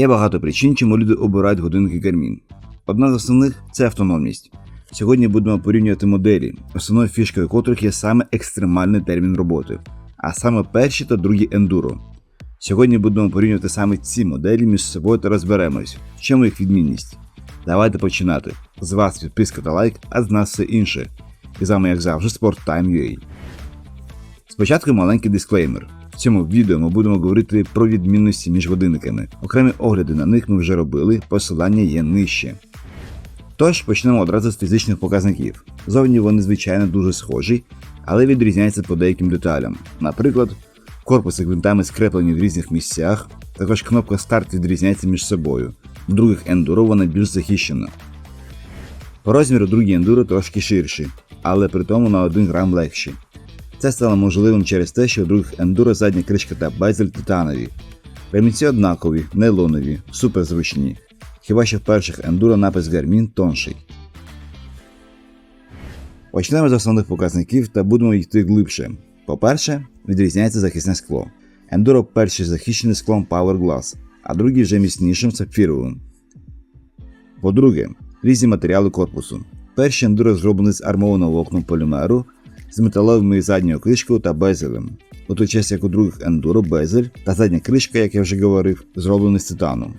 Є багато причин, чому люди обирають годинники Garmin. Одна з основних це автономність. Сьогодні будемо порівнювати моделі, основною фішкою котрих є саме екстремальний термін роботи, а саме перші та другі ендуро. Сьогодні будемо порівнювати саме ці моделі між собою та розберемось, в чому їх відмінність. Давайте починати. З вас підписка та лайк, а з нас все інше. І з вами, як завжди, SportTime.ua. Спочатку маленький дисклеймер. Цьому відео ми будемо говорити про відмінності між годинниками. Окремі огляди на них ми вже робили, посилання є нижче. Тож почнемо одразу з фізичних показників. Зовні вони, звичайно, дуже схожі, але відрізняються по деяким деталям. Наприклад, корпуси гвинтами скреплені в різних місцях, також кнопка старт відрізняється між собою. В других ендуро вона більш захищена. По розміру другі ендуро трошки ширші, але при тому на 1 грам легші. Це стало можливим через те, що у других ендуро задня кришка та безель титанові. Ремінці однакові, нейлонові, суперзручні. Хіба що в перших ендуро напис Garmin тонший. Почнемо з основних показників та будемо йти глибше. По-перше, відрізняється захисне скло. Ендуро перший захищений склом Power Glass, а другий вже міцнішим сапфіровим. По-друге, різні матеріали корпусу. Перший ендуро зроблений з армованого волокном полімеру з металовою задньою кришкою та безелем. У той час як у других ендуро безель та задня кришка, як я вже говорив, зроблені з титану.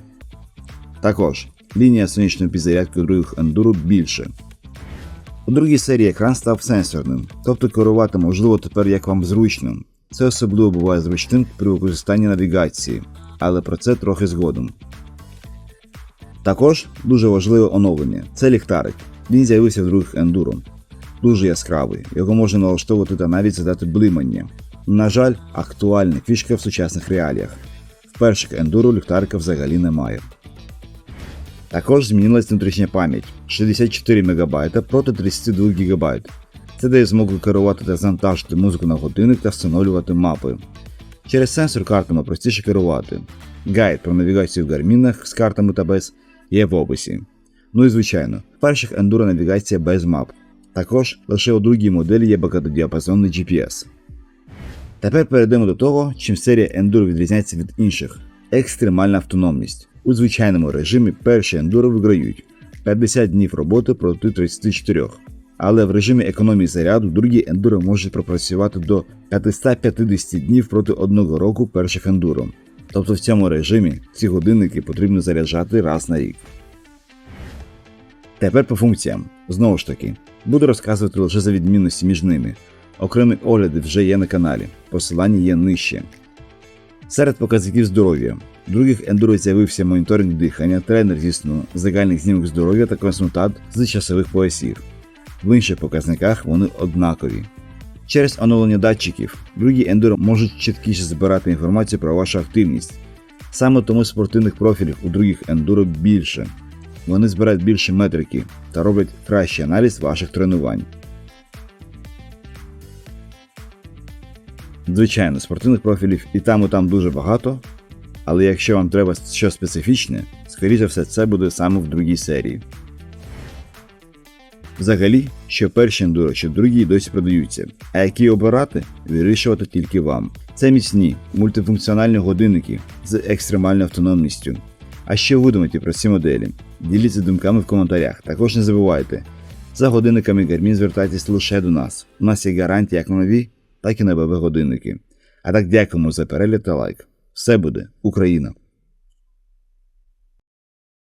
Також лінія сонячної підзарядки у других ендуро більше. У другій серії екран став сенсорним, тобто керувати можливо тепер як вам зручно. Це особливо буває зручним при використанні навігації, але про це трохи згодом. Також дуже важливе оновлення це ліхтарик. Він з'явився в других ендуро. Дуже яскравий, його можна налаштовувати та навіть задати блимання. На жаль, актуальна фішка в сучасних реаліях. В перших ендуро ліхтарика взагалі немає. Також змінилась внутрішня пам'ять 64 МБ проти 32 ГБ. Це дає змогу керувати та завантажити музику на годинник та встановлювати мапи. Через сенсор картами простіше керувати. Гайд про навігацію в гармінах з картами та без є в описі. Ну і звичайно, в перших ендуро навігація без мап. Також лише у другій моделі є багатодіапазонний GPS. Тепер перейдемо до того, чим серія Enduro відрізняється від інших екстремальна автономність. У звичайному режимі перші ендуро виграють 50 днів роботи проти 34. Але в режимі економії заряду другі ендуро можуть пропрацювати до 550 днів проти одного року перших ендуро. Тобто в цьому режимі ці годинники потрібно заряджати раз на рік. Тепер по функціям. Знову ж таки, буду розказувати лише за відмінності між ними. Окремі огляди вже є на каналі, посилання є нижче. Серед показників здоров'я. Других ендуро з'явився моніторинг дихання, тренер зі сну, загальний знімок здоров'я та консультант з часових поясів. В інших показниках вони однакові. Через оновлення датчиків другі ендуро можуть чіткіше збирати інформацію про вашу активність. Саме тому спортивних профілів у других ендуро більше. Вони збирають більше метрики та роблять кращий аналіз ваших тренувань. Звичайно, спортивних профілів і там, і там дуже багато, але якщо вам треба щось специфічне, скоріше все це буде саме в другій серії. Взагалі, що перші ендуро, що другі досі продаються, а які обирати, вирішувати тільки вам. Це міцні, мультифункціональні годинники з екстремальною автономністю. А що ви думаєте про ці моделі? Діліться думками в коментарях. Також не забувайте, за годинниками Garmin звертайтесь лише до нас. У нас є гарантія як на нові, так і на ББ годинники. А так дякуємо за перегляд та лайк. Все буде Україна!